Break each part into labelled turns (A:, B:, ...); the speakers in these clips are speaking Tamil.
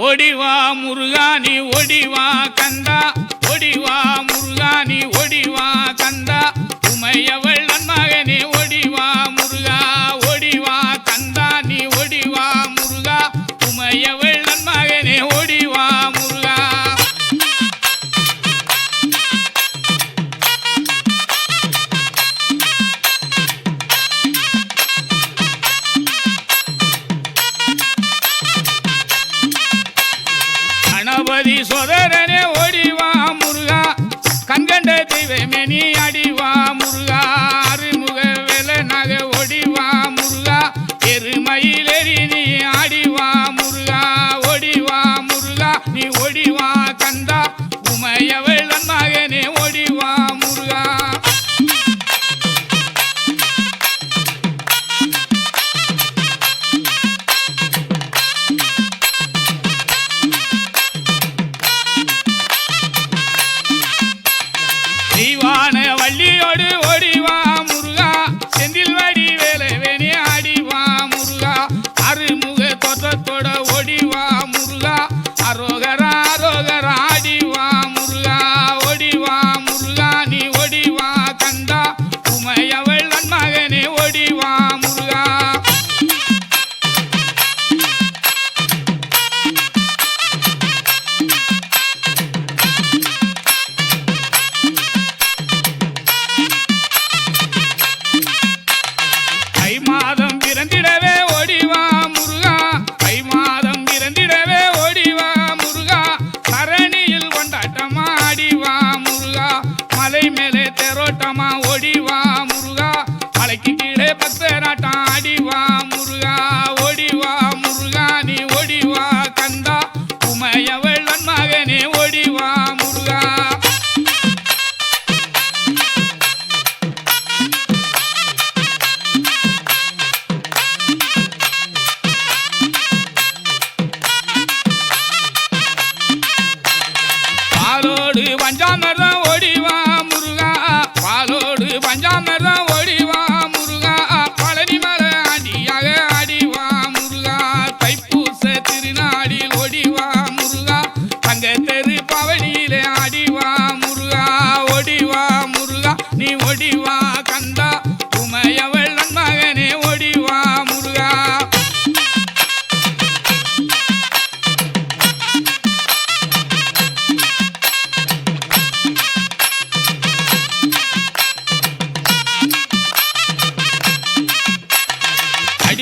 A: ஓடிவா முருகானி ஓடிவா கந்தா. ஓடிவா முருகானி ஓடிவா கந்தா. உமையவ சோதரனே ஓடிவா முருகா. கண்கண்ட தெய்வமே நீ அடிவா தை மாதம் பிறந்திடவே ஓடிவா முருகா. தை மாதம் பிறந்திடவே ஓடிவா முருகா. தரணியில் கொண்டாட்டமா ஆடிவா முருகா. மலை மேலே தெரோட்டமா ஓடிவா முருகா. மலைக்கு கீழே பக்தராட்டம்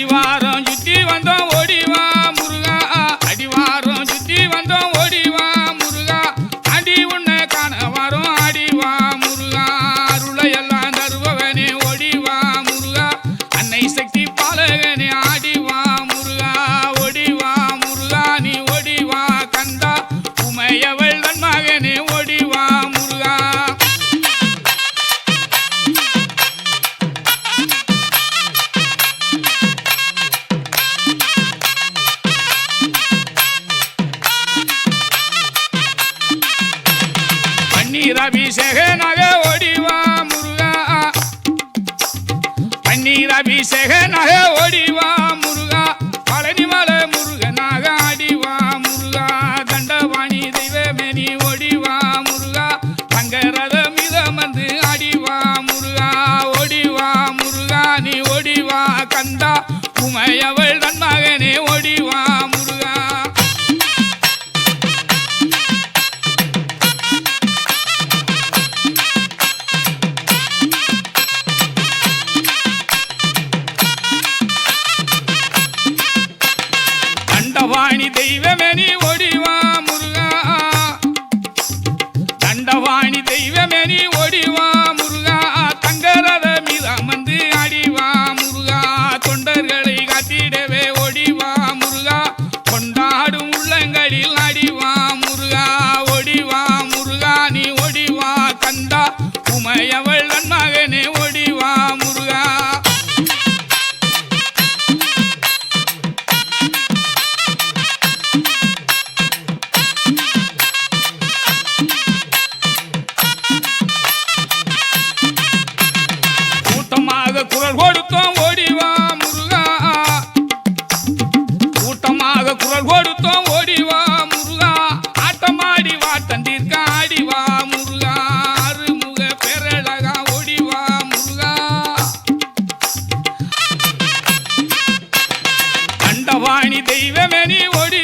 A: வாரம் சுத்தி வந்தோம் பன்னீர் அபிஷேகனாக ஓடிவா முருகா. பன்னீர் நக ஓடிவா முருகா. பழனி மல முருகனாக ஆடிவா முருகா. தண்டவாணி தெய்வமேனி ஓடிவா முருகா. தங்கரத மிதம் வந்து ஆடிவா முருகா. ஓடிவா முருகா நீ ஓடிவா கந்தா. உமையவள் தன் ஓடிவா உமையவள் நன் மகனே ஓடிவா முருகா. கூட்டமாக குரல் கொடுத்தோம் ஓடிவா முருகா. கூட்டமாக குரல் கொடுத்தோம் ஓடிவா மாணி தெய்வமே நீ ஓடி